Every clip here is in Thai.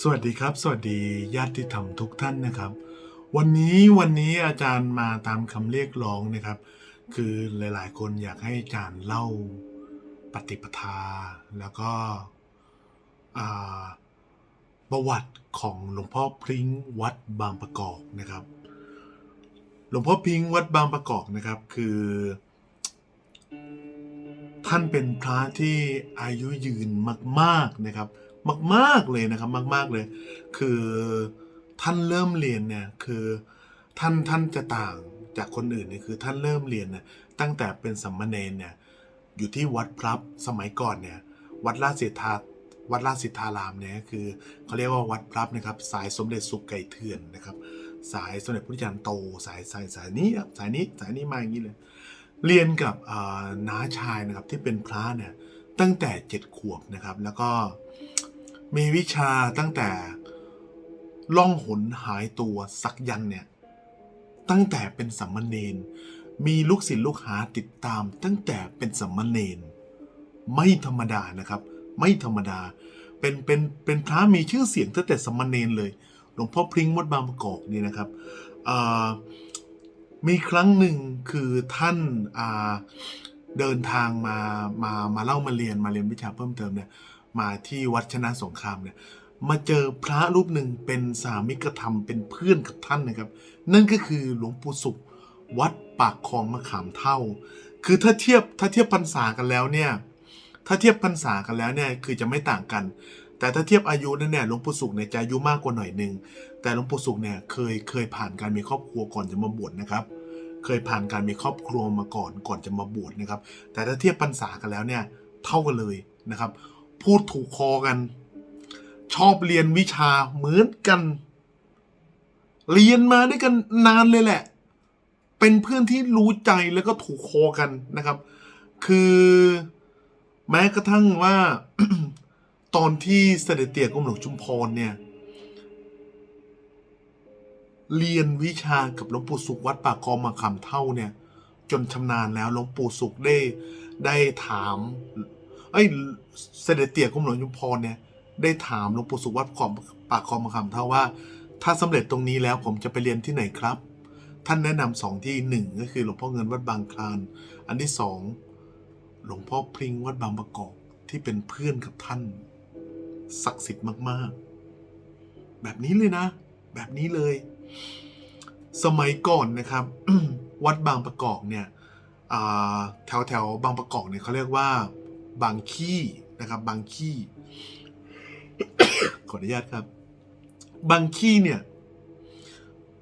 สวัสดีครับ สวัสดีญาติธรรมทุกท่านนะครับ วันนี้วันนี้อาจารย์มาตามคำเรียกร้องนะครับ คือหลายๆ คนอยากให้อาจารย์เล่าปฏิปทา แล้วก็ประวัติของหลวงพ่อพริ้งวัดบางประกอบนะครับ หลวงพ่อพริ้งวัดบางประกอบนะครับคือ ท่านเป็นพระที่อายุยืนมาก ๆนะครับ มาก ๆเลยนะครับ มาก ๆเลย คือท่านเริ่มเรียนเนี่ยคือท่านท่านจะต่างจากคนอื่นเนี่ยคือท่านเริ่มเรียนเนี่ยตั้งแต่เป็นสัมมาเนนเนี่ยอยู่ที่วัดพลับสมัยก่อนเนี่ยวัดราชสิทธาวัดราชสิทธารามเนี่ยคือเขาเรียกว่าวัดพลับนะครับ สายสมเด็จสุขไก่เถื่อนนะครับ สายสมเด็จพระจารย์โตสายสายสายนี้สายนี้สายนี้มาอย่างนี้เลย เรียนกับน้าชายนะครับที่เป็นพระเนี่ยตั้งแต่เจ็ดขวบนะครับ แล้วก็ มีวิชาตั้งแต่ล่องหนหายตัวสักยันเนี่ย ตั้งแต่เป็นสัมมาเนนมีลูกศิษย์ลูกหาติดตาม ตั้งแต่เป็นสัมมาเนนไม่ธรรมดานะครับ ไม่ธรรมดา เป็นเป็นเป็นพระมีชื่อเสียงตั้งแต่สัมมาเนนเลยหลวงพ่อพริ้งวัดบางประกอบนี่นะครับมีครั้งหนึ่งคือท่านาเดินทางมามามาเล่ามาเรียนมาเรียนวิชาเพิ่มเติมเนี่ย มาที่วัดชนะสงครามเนี่ยมาเจอพระรูปหนึ่งเป็นสามิกธรรมเป็นเพื่อนกับท่านนะครับ นั่นก็คือหลวงปู่สุข วัดปากคลองมะขามเท่า คือถ้าเทียบถ้าเทียบพรรษากันแล้วเนี่ยถ้าเทียบพรรษากันแล้วเนี่ยคือจะไม่ต่างกัน แต่ถ้าเทียบอายุนั่นเนี่ยหลวงปู่สุขเนี่ยจะอายุมากกว่าหน่อยหนึ่งแต่หลวงปู่สุขเนี่ยเคยเคยผ่านการมีครอบครัวก่อนจะมาบวชนะครับ เคยผ่านการมีครอบครัวมาก่อนก่อนจะมาบวชนะครับ แต่ถ้าเทียบพรรษากันแล้วเนี่ยเท่ากันเลยนะครับ พูดถูกคอกัน ชอบเรียนวิชาเหมือนกัน เรียนมาด้วยกันนานเลยแหละ เป็นเพื่อนที่รู้ใจแล้วก็ถูกคอกันนะครับ คือแม้กระทั่งว่าตอนที่เสด็จเตี่ยกรมหลวงชุมพรเนี่ย เรียนวิชากับหลวงปู่สุขวัดปากคลองมาคำเท่าเนี่ย จนชำนาญแล้วหลวงปู่สุขได้ได้ถาม เอ้ยเสด็จเตี่ยกรมหลวงชุมพรเนี่ยได้ถามหลวงปู่สุวัดขอมปากคอมคำเท่าว่า ถ้าสำเร็จตรงนี้แล้วผมจะไปเรียนที่ไหนครับ ท่านแนะนำสองที่หนึ่งก็คือหลวงพ่อเงินวัดบางคลาน อันที่สองหลวงพ่อพริงวัดบางประกอบที่เป็นเพื่อนกับท่าน ศักดิ์สิทธิ์มากๆ แบบนี้เลยนะ แบบนี้เลย สมัยก่อนนะครับ วัดบางประกอบเนี่ยแถวแถวบางประกอบเนี่ยเขาเรียกว่า บางขี้นะครับ บางขี้ขออนุญาตครับ บางขี้เนี่ย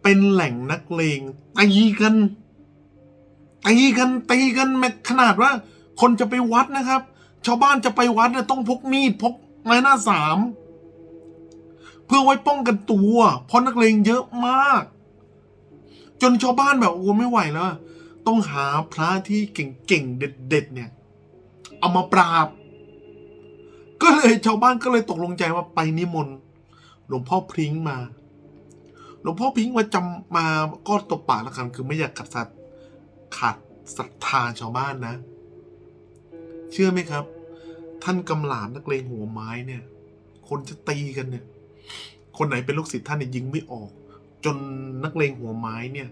เป็นแหล่งนักเลงตีกันตีกันตีกันแม้ขนาดว่า คนจะไปวัดนะครับ ชาวบ้านจะไปวัดเนี่ยต้องพกมีดพกไม้หน้าสามเพื่อไว้ป้องกันตัว เพราะนักเลงเยอะมาก จนชาวบ้านแบบโอ้ไม่ไหวแล้ว ต้องหาพระที่เก่งๆเด็ด ๆ เนี่ย เอามาปราบ ก็เลยชาวบ้านก็เลยตกลงใจว่าไปนิมนต์หลวงพ่อพริ้งมา หลวงพ่อพริ้งมาจำมาก็ตบปากแล้วกันคือไม่อยากขัดสัตขาดศรัทธาชาวบ้านนะ เชื่อไหมครับ ท่านกำหลานนักเลงหัวไม้เนี่ย คนจะตีกันเนี่ย คนไหนเป็นลูกศิษย์ท่านเนี่ยยิงไม่ออก จนนักเลงหัวไม้เนี่ย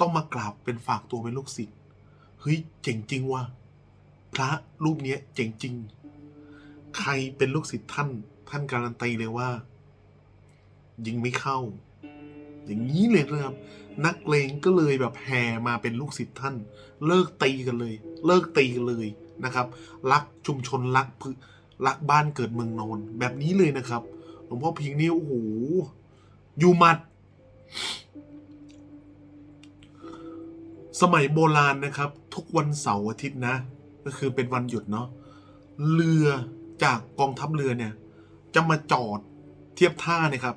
ต้องมากราบเป็นฝากตัวเป็นลูกศิษย์เฮ้ยเจ๋งจริงว่ะ พระรูปเนี้ยเจ๋งจริง ใครเป็นลูกศิษย์ท่าน ท่านการันตีเลยว่า ยิงไม่เข้า อย่างนี้เลยนะครับ นักเลงก็เลยแบบแห่มาเป็นลูกศิษย์ท่าน เลิกตีกันเลย เลิกตีกันเลยนะครับ รักชุมชนรักพืรักบ้านเกิดเมืองนอนแบบนี้เลยนะครับหลวงพ่อพิงค์นี่โอ้โหอยู่มัด สมัยโบราณนะครับ ทุกวันเสาร์อาทิตย์นะ ก็คือเป็นวันหยุดเนาะเรือจากกองทัพเรือเนี่ย จะมาจอดเทียบท่าเนี่ยครับ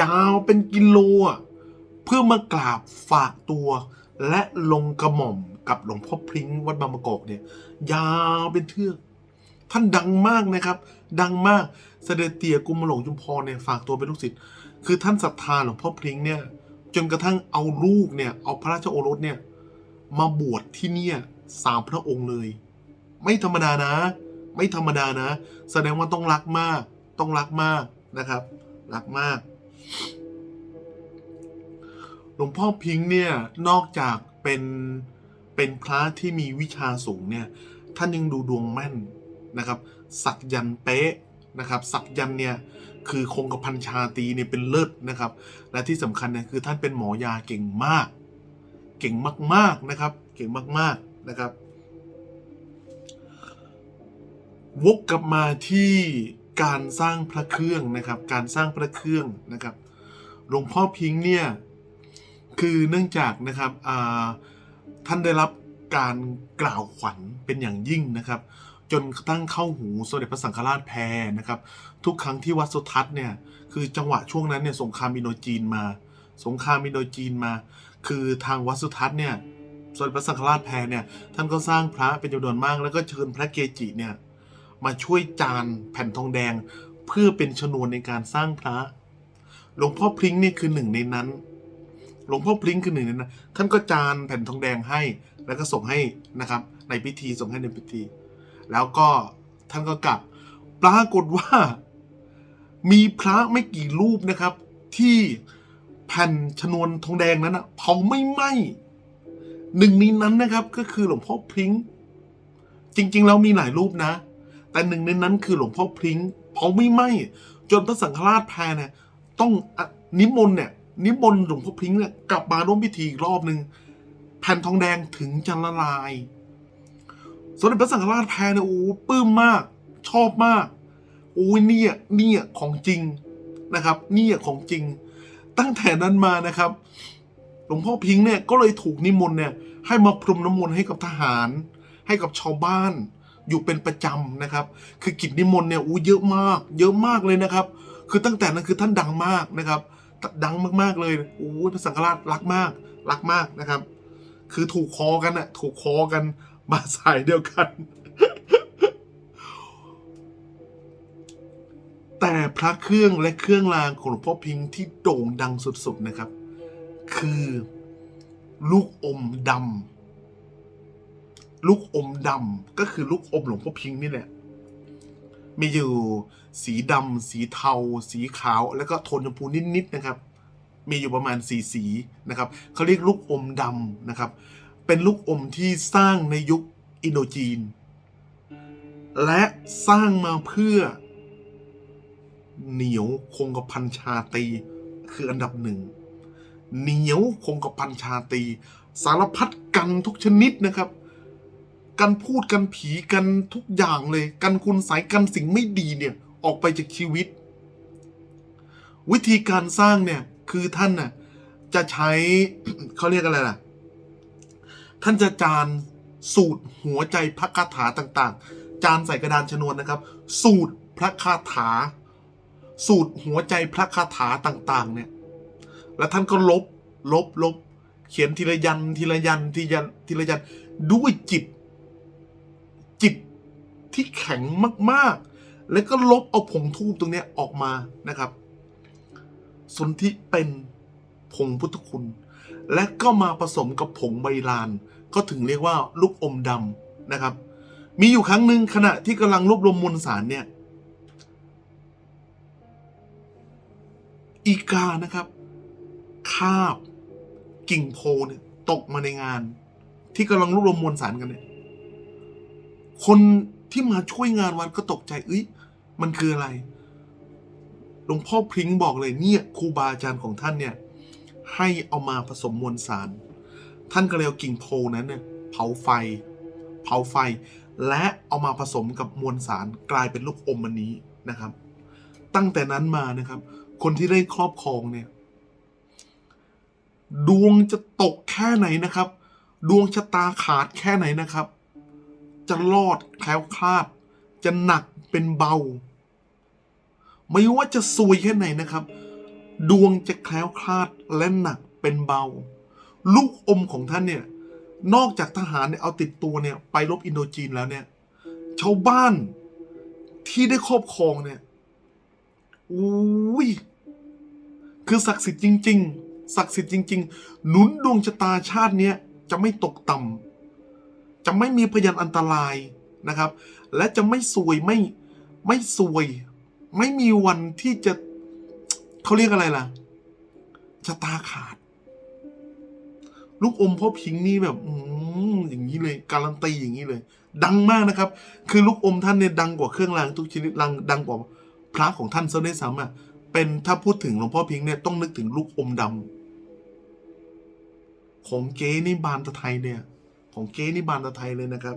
ยาวเป็นกิโลอะเพื่อมากราบฝากตัว และลงกระหม่อมกับหลวงพ่อพริ้งวัดบางประกอบเนี่ย ยาวเป็นเทือก ท่านดังมากนะครับ ดังมากเสด็จเตี่ยกุมหลวงจุมพรเนี่ยฝากตัวเป็นลูกศิษย์คือท่านศรัทธาหลวงพ่อพริ้งเนี่ย จนกระทั่งเอาลูกเนี่ย เอาพระราชโอรสเนี่ย มาบวชที่เนี่ย สามพระองค์เลย ไม่ธรรมดานะ ไม่ธรรมดานะ แสดงว่าต้องรักมาก ต้องรักมากนะครับ รักมาก หลวงพ่อพิงค์เนี่ย นอกจากเป็นเป็นพระที่มีวิชาสูงเนี่ย ท่านยังดูดวงแม่นนะครับ สักยันเป๊ะนะครับ สักยันเนี่ยคือคงกระพันชาตีเนี่ยเป็นเลิศนะครับ และที่สำคัญเนี่ยคือท่านเป็นหมอยาเก่งมาก เก่งมากๆนะครับ เก่งมากๆ นะครับ วกกลับมาที่การสร้างพระเครื่องนะครับ การสร้างพระเครื่องนะครับหลวงพ่อพิงค์เนี่ยคือเนื่องจากนะครับท่านได้รับการกล่าวขวัญเป็นอย่างยิ่งนะครับ จนกระทั่งเข้าหูสมเด็จพระสังฆราชแพรนะครับ ทุกครั้งที่วัดสุทัศน์เนี่ยคือจังหวะช่วงนั้นเนี่ยสงครามอินโดจีนมา สงครามอินโดจีนมา คือทางวัดสุทัศน์เนี่ย สมเด็จพระสังฆราชแพรเนี่ยท่านก็สร้างพระเป็นจำนวนมาก แล้วก็เชิญพระเกจิเนี่ยมาช่วยจานแผ่นทองแดงเพื่อเป็นชนวนในการสร้างพระ หลวงพ่อพริ้งนี่คือหนึ่งในนั้น หลวงพ่อพริ้งคือหนึ่งในนั้น ท่านก็จานแผ่นทองแดงให้ แล้วก็ส่งให้นะครับ ในพิธีส่งให้ในพิธี แล้วก็ท่านก็กลับ ปรากฏว่า มีพระไม่กี่รูปนะครับ ที่แผ่นชนวนทองแดงนั้นนะเผาไม่ไหม้ หนึ่งในนั้นนะครับ ก็คือหลวงพ่อพริ้งจริงๆแล้วมีหลายรูปนะ แต่หนึ่งในนั้นคือหลวงพ่อพริ้งเผาไม่ไหม้จนพระสังฆราชแพรเนี่ยต้องอนิมนต์เนี่ยนิมนต์หลวงพ่อพริ้งเนี่ยกลับมาร่วมพิธีอีกรอบหนึ่งแผ่นทองแดงถึงจะละลาย สมเด็จพระสังฆราชแพรเนี่ยโอ้ปลื้มมาก ชอบมากโอ้ยเนี่ยเนี่ยของจริงนะครับ เนี่ยของจริง ตั้งแต่นั้นมานะครับ หลวงพ่อพิงค์เนี่ยก็เลยถูกนิมนต์เนี่ย ให้มาพรมน้ำมนต์ให้กับทหาร ให้กับชาวบ้าน อยู่เป็นประจำนะครับ คือกิจนิมนต์เนี่ยอู้เยอะมาก เยอะมากเลยนะครับ คือตั้งแต่นั้นคือท่านดังมากนะครับ ดังมากๆเลยโอ้ยพระสังฆราชรักมาก รักมากนะครับ คือถูกคอกันอะถูกคอกันมาสายเดียวกัน แต่พระเครื่องและเครื่องรางของหลวงพ่อพิงที่โด่งดังสุดๆนะครับ คือ ลูกอมดำลูกอมดำก็คือลูกอมหลวงพ่อพิงนี่แหละมีอยู่สีดำสีเทา สีขาว แล้วก็โทนชมพูนิดๆนะครับ มีอยู่ประมาณสีสีนะครับเขาเรียกลูกอมดำนะครับ เป็นลูกอมที่สร้างในยุคอินโดจีน และสร้างมาเพื่อ เหนียวคงกระพันชาตีคืออันดับหนึ่ง เหนียวคงกระพันชาตี สารพัดกันทุกชนิดนะครับ กันพูดกันผีกันทุกอย่างเลย กันคุณสายกันสิ่งไม่ดีเนี่ยออกไปจากชีวิต วิธีการสร้างเนี่ยคือท่านน่ะจะใช้เขาเรียกอะไรล่ะ ท่านจะจานสูตรหัวใจพระคาถาต่างๆ จานใส่กระดานชนวนนะครับ สูตรพระคาถา สูตรหัวใจพระคาถาต่าง ๆ เนี่ย แล้วท่านก็ลบ ลบ ลบ เขียนทีละยันทีละยันทีละยันทีละยันด้วยจิต จิตที่แข็งมาก ๆ แล้วก็ลบเอาผงทูบตรงนี้ออกมานะครับ สนธิเป็นผงพุทธคุณ และก็มาผสมกับผงใบลาน ก็ถึงเรียกว่าลูกอมดำนะครับ มีอยู่ครั้งหนึ่งขณะที่กำลังรวบรวมมวลสารเนี่ย อีกานะครับ คาบ กิ่งโพเนี่ยตกมาในงาน ที่กำลังรวบรวมมวลสารกันเนี่ย คนที่มาช่วยงานวัดก็ตกใจเอ้ยมันคืออะไรหลวงพ่อพริ้งบอกเลยเนี่ยครูบาอาจารย์ของท่านเนี่ย ให้เอามาผสมมวลสาร ท่านก็เลยเอากิ่งโพนั้นเนี่ยเผาไฟ เผาไฟ และเอามาผสมกับมวลสารกลายเป็นลูกอมอันนี้นะครับ ตั้งแต่นั้นมานะครับ คนที่ได้ครอบครองเนี่ย ดวงจะตกแค่ไหนนะครับ ดวงชะตาขาดแค่ไหนนะครับ จะรอดแคล้วคลาด จะหนักเป็นเบา ไม่ว่าจะซวยแค่ไหนนะครับ ดวงจะแคล้วคลาดและหนักเป็นเบา ลูกอมของท่านเนี่ย นอกจากทหารเนี่ยเอาติดตัวเนี่ยไปรบอินโดจีนแล้วเนี่ย ชาวบ้านที่ได้ครอบครองเนี่ยอุ้ยคือศักดิ์สิทธิ์จริง ๆ ศักดิ์สิทธิ์จริง ๆ หนุนดวงชะตาชาติเนี้ยจะไม่ตกต่ำจะไม่มีพยานอันตรายนะครับ และจะไม่ซวยไม่ไม่ซวย ไม่มีวันที่จะเขาเรียกอะไรล่ะชะตาขาด ลูกอมพ่อพิงค์นี่แบบอืมอย่างนี้เลย การันตีอย่างนี้เลย ดังมากนะครับ คือลูกอมท่านเนี่ยดังกว่าเครื่องรางทุกชนิดดังดังกว่าพระของท่านซะด้วยซ้ำอะเป็นถ้าพูดถึงหลวงพ่อพิงค์เนี่ยต้องนึกถึงลูกอมดำ ของเก๊นี่บานตะไทยเนี่ย ของเก๊นี่บานตะไทยเลยนะครับ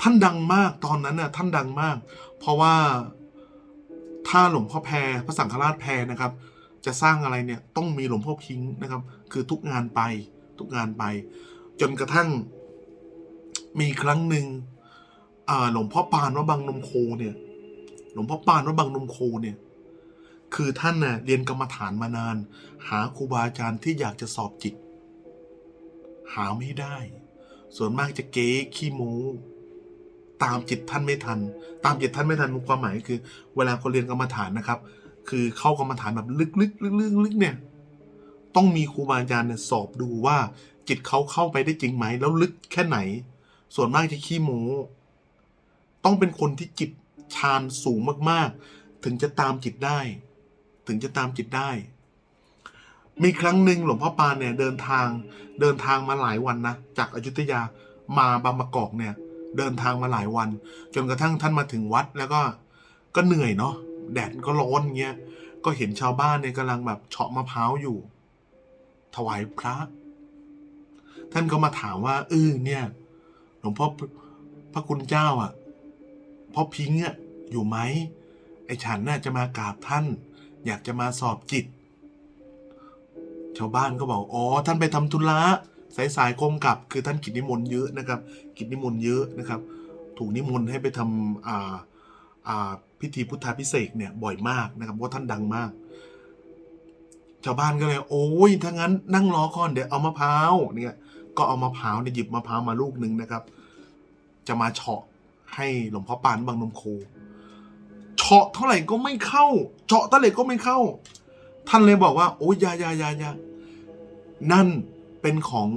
ท่านดังมากตอนนั้นน่ะท่านดังมาก เพราะว่าถ้าหลวงพ่อแพรพระสังฆราชแพรนะครับ จะสร้างอะไรเนี่ยต้องมีหลวงพ่อพิงนะครับ คือทุกงานไปทุกงานไป จนกระทั่งมีครั้งหนึ่งหลวงพ่อปานว่าบางนมโคเนี่ย หลวงพ่อปานว่าบางนมโคเนี่ย คือท่านน่ะเรียนกรรมฐานมานาน หาครูบาอาจารย์ที่อยากจะสอบจิต หาไม่ได้ ส่วนมากจะเก๊ขี้โม้ตามจิตท่านไม่ทัน ตามจิตท่านไม่ทันความหมายคือ เวลาคนเรียนกรรมฐานนะครับ คือเข้ากรรมฐานแบบลึกๆลึกๆลึกๆเนี่ย ต้องมีครูบาอาจารย์เนี่ยสอบดูว่า จิตเขาเข้าไปได้จริงไหมแล้วลึกแค่ไหน ส่วนมากจะขี้โม้ต้องเป็นคนที่จิตฌานสูงมากๆ ถึงจะตามจิตได้ ถึงจะตามจิตได้ มีครั้งหนึ่งหลวงพ่อปานเนี่ยเดินทางเดินทางมาหลายวันนะจากอยุทยามาบางประกอบเนี่ย เดินทางมาหลายวัน จนกระทั่งท่านมาถึงวัดแล้วก็ก็เหนื่อยเนาะแดดก็ร้อนเงี้ยก็เห็นชาวบ้านเนี่ยกำลังแบบเฉาะมะพร้าวอยู่ ถวายพระ ท่านก็มาถามว่าเออเนี่ย หลวงพ่อพระคุณเจ้าอะพ่อพิงอะอยู่ไหมไอ้ฉันน่ะจะมากราบท่าน อยากจะมาสอบจิต ชาวบ้านก็บอกอ๋อท่านไปทำธุระสายสายคงกลับ คือท่านกิจนิมนต์เยอะนะครับ กิจนิมนต์เยอะนะครับ ถูกนิมนต์ให้ไปทำอ่าอ่าพิธีพุทธาพิเศษเนี่ยบ่อยมากนะครับเพราะท่านดังมาก ชาวบ้านก็เลย โอ้ยถ้างั้นนั่งรอก่อนเดี๋ยวเอามะพร้าวเนี่ยก็เอามะพร้าวเนี่ยหยิบมะพร้าวมาลูกหนึ่งนะครับ จะมาเฉาะให้หลวงพ่อปานบางนมโค เฉาะเท่าไหร่ก็ไม่เข้า เฉาะเท่าไหร่ก็ไม่เข้า ท่านเลยบอกว่า โอ้ยยายายายานั่นเป็นของ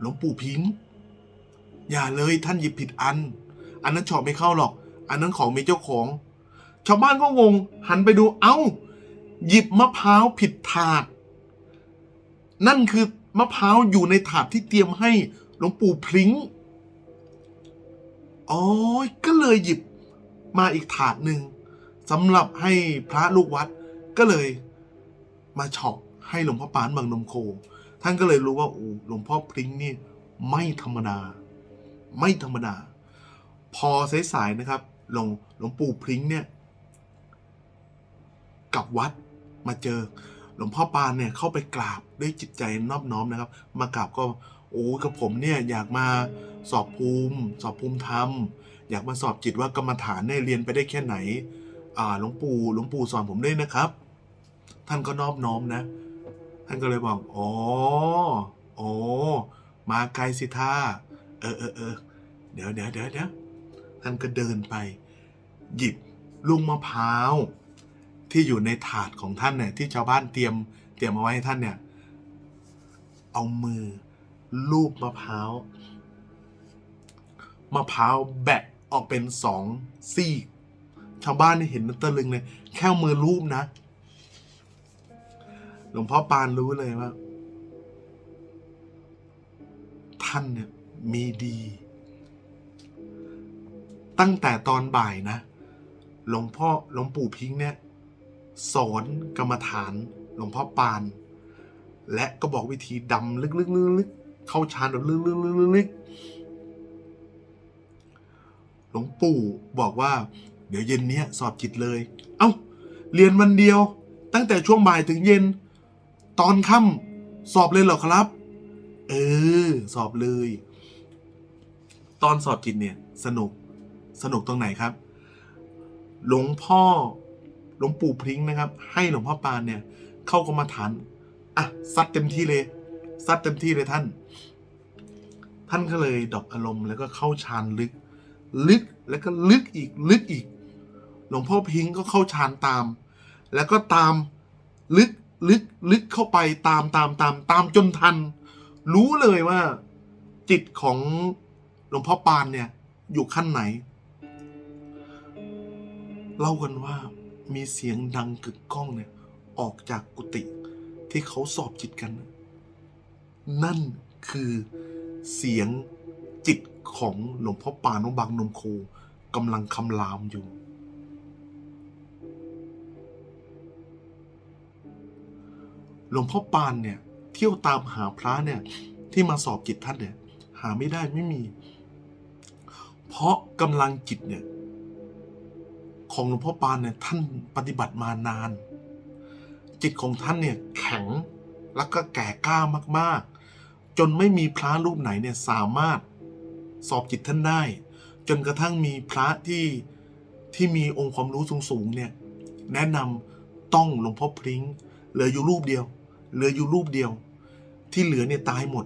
หลวงปู่พิงค์อย่าเลยท่านหยิบผิดอัน อันนั้นเฉาะไม่เข้าหรอก อันนั้นของมีเจ้าของ ชาวบ้านก็งง หันไปดูเอ้า หยิบมะพร้าวผิดถาด นั่นคือมะพร้าวอยู่ในถาดที่เตรียมให้หลวงปู่พลิงอ๋อก็เลยหยิบ มาอีกถาดหนึ่งสำหรับให้พระลูกวัดก็เลยมาเฉาะให้หลวงพ่อปานบางนมโค ท่านก็เลยรู้ว่าโอ้หลวงพ่อพลิงนี่ไม่ธรรมดา ไม่ธรรมดา พอสายๆนะครับหลวงหลวงปู่พลิงเนี่ยกับวัดมาเจอ หลวงพ่อปานเนี่ยเข้าไปกราบด้วยจิตใจนอบน้อมนะครับ มากราบก็โอ้กับผมเนี่ยอยากมาสอบภูมิ สอบภูมิธรรม อยากมาสอบจิตว่ากรรมฐานเนี่ยเรียนไปได้แค่ไหนอ่าหลวงปู่หลวงปู่สอนผมด้วยนะครับ ท่านก็นอบน้อมนะ ท่านก็เลยบอกอ๋ออ๋อมาไกลสิท่าเออเออเออเดี๋ยวเดี๋ยวเดี๋ยวเดี๋ยวท่านก็เดินไป หยิบลูกมะพร้าว ที่อยู่ในถาดของท่านเนี่ยที่ชาวบ้านเตรียม เตรียมเอาไว้ให้ท่านเนี่ย เอามือลูบมะพร้าวมะพร้าวแบะ ออกเป็นสองซี่กชาวบ้านนี่เห็นมันตะลึงเลย แค่มือลูบนะ หลวงพ่อปานรู้เลยว่า ท่านเนี่ยมีดี ตั้งแต่ตอนบ่ายนะ หลวงพ่อหลวงปู่พิงค์เนี่ย สอนกรรมฐาน หลวงพ่อปาน และก็บอกวิธีดำลึกๆๆๆเข้าฌานแบบลึกๆๆๆ หลวงปู่บอกว่า เดี๋ยวเย็นเนี้ยสอบจิตเลย เอ้า เรียนวันเดียว ตั้งแต่ช่วงบ่ายถึงเย็น ตอนค่ำสอบเลยเหรอครับ เออ สอบเลย ตอนสอบจิตเนี่ย สนุก สนุกตรงไหนครับ หลวงพ่อ หลวงปู่พริ้งนะครับ ให้หลวงพ่อปานเนี่ย เข้ากรรมาฐาน อะ ซัดเต็มที่เลย ซัดเต็มที่เลยท่าน ท่านก็เลยดรอปอารมณ์แล้วก็เข้าฌานลึก ลึกแล้วก็ลึกอีกลึกอีก หลวงพ่อพิงค์ก็เข้าฌานตาม แล้วก็ตามลึกลึกลึกเข้าไปตามตามตามตามจนทัน รู้เลยว่า จิตของหลวงพ่อปานเนี่ย อยู่ขั้นไหน เล่ากันว่ามีเสียงดังกึกก้องเนี่ย ออกจากกุฏิที่เขาสอบจิตกัน นั่นคือเสียง ของหลวงพ่อปานวัดบางนมโคกำลังคำรามอยู่ หลวงพ่อปานเนี่ย เที่ยวตามหาพระเนี่ย ที่มาสอบจิตท่านเนี่ย หาไม่ได้ไม่มี เพราะกำลังจิตเนี่ย ของหลวงพ่อปานเนี่ย ท่านปฏิบัติมานาน จิตของท่านเนี่ย แข็งแล้วก็แก่กล้ามาก ๆ จนไม่มีพระรูปไหนเนี่ยสามารถ สอบจิตท่านได้ จนกระทั่งมีพระที่ที่มีองค์ความรู้สูงๆเนี่ยแนะนำต้องหลวงพ่อพริ้งเหลืออยู่รูปเดียว เหลืออยู่รูปเดียว ที่เหลือเนี่ยตายหมด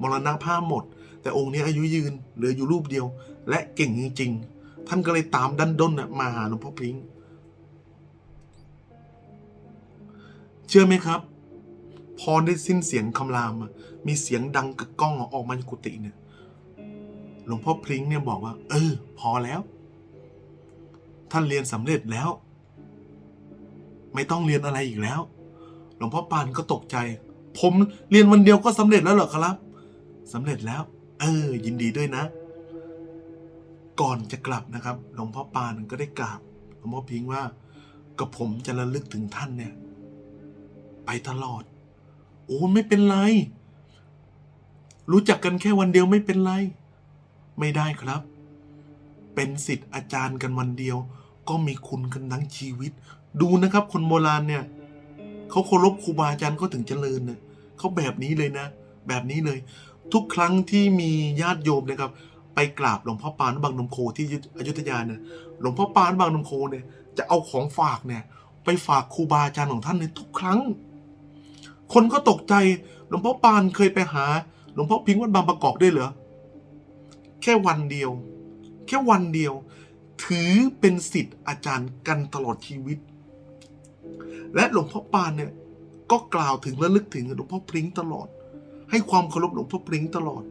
มรณภาพหมด แต่องค์เนี้อายุยืนเหลืออยู่รูปเดียว และเก่งจริงๆ ท่านก็เลยตามดันด้นมาหาหลวงพ่อพริ้งเชื่อไหมครับ พอได้สิ้นเสียงคำราม มีเสียงดังกึกก้องออกมาจากกุฏิเนี่ย หลวงพ่อพริ้งเนี่ยบอกว่า เออ พอแล้ว ท่านเรียนสำเร็จแล้ว ไม่ต้องเรียนอะไรอีกแล้ว หลวงพ่อปานก็ตกใจ ผมเรียนวันเดียวก็สำเร็จแล้วเหรอครับสำเร็จแล้ว เออ ยินดีด้วยนะ ก่อนจะกลับนะครับ หลวงพ่อปานก็ได้กราบหลวงพ่อพิงว่ากับผมจะระลึกถึงท่านเนี่ย ไปตลอด โอ้ไม่เป็นไร รู้จักกันแค่วันเดียวไม่เป็นไร ไม่ได้ครับ เป็นสิทธิ์อาจารย์กันวันเดียว ก็มีคุณกันทั้งชีวิต ดูนะครับ คนโบราณเนี่ยเขาเคารพครูบาอาจารย์ก็ถึงเจริญเนี่ยเขาแบบนี้เลยนะ แบบนี้เลย ทุกครั้งที่มีญาติโยมนะครับ ไปกราบหลวงพ่อปานบางนมโคที่อยุธยาเนี่ยหลวงพ่อปานบางนมโคเนี่ยจะเอาของฝากเนี่ย ไปฝากครูบาอาจารย์ของท่านในทุกครั้ง คนก็ตกใจหลวงพ่อปานเคยไปหาหลวงพ่อพิงค์วัดบางประกอบด้วยเหรอ แค่วันเดียว แค่วันเดียว ถือเป็นสิทธิ์อาจารย์กันตลอดชีวิต และหลวงพ่อปานเนี่ยก็กล่าวถึงและลึกถึงหลวงพ่อพริ้งตลอด ให้ความเคารพหลวงพ่อพริ้งตลอด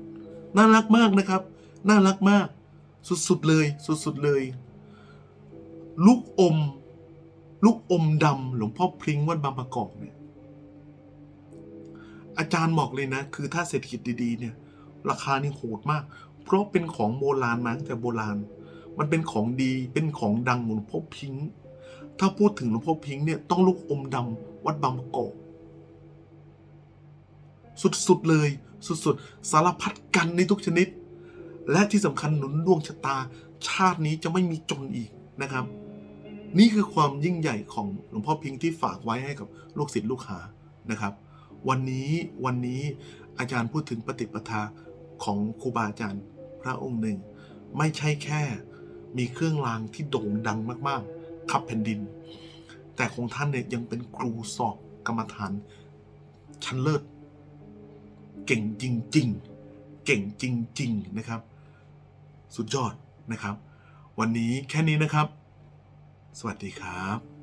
น่ารักมากนะครับ น่ารักมาก สุดๆเลย สุดๆเลย ลูกอม ลูกอมดำหลวงพ่อพริ้งวัดบางประกอบเนี่ยอาจารย์บอกเลยนะ คือถ้าเศรษฐกิจดีๆเนี่ย ราคานี่โหดมาก เพราะเป็นของโบราณมาตั้งแต่โบราณ มันเป็นของดีเป็นของดังหลวงพ่อพิงค์ถ้าพูดถึงหลวงพ่อพิงค์เนี่ยต้องลูกอมดำวัดบางประกอบสุดๆเลย สุดๆ สารพัดกันในทุกชนิด และที่สำคัญหนุนดวงชะตา ชาตินี้จะไม่มีจนอีกนะครับ นี่คือความยิ่งใหญ่ของหลวงพ่อพิงค์ที่ฝากไว้ให้กับลูกศิษย์ลูกหานะครับ วันนี้วันนี้อาจารย์พูดถึงปฏิปทา ของครูบาอาจารย์พระองค์หนึ่ง ไม่ใช่แค่มีเครื่องรางที่โด่งดังมากๆ ขับแผ่นดิน แต่ของท่านเนี่ยยังเป็นครูสอบกรรมฐานชั้นเลิศ เก่งจริง ๆ เก่งจริง ๆ นะครับ สุดยอดนะครับ วันนี้แค่นี้นะครับ สวัสดีครับ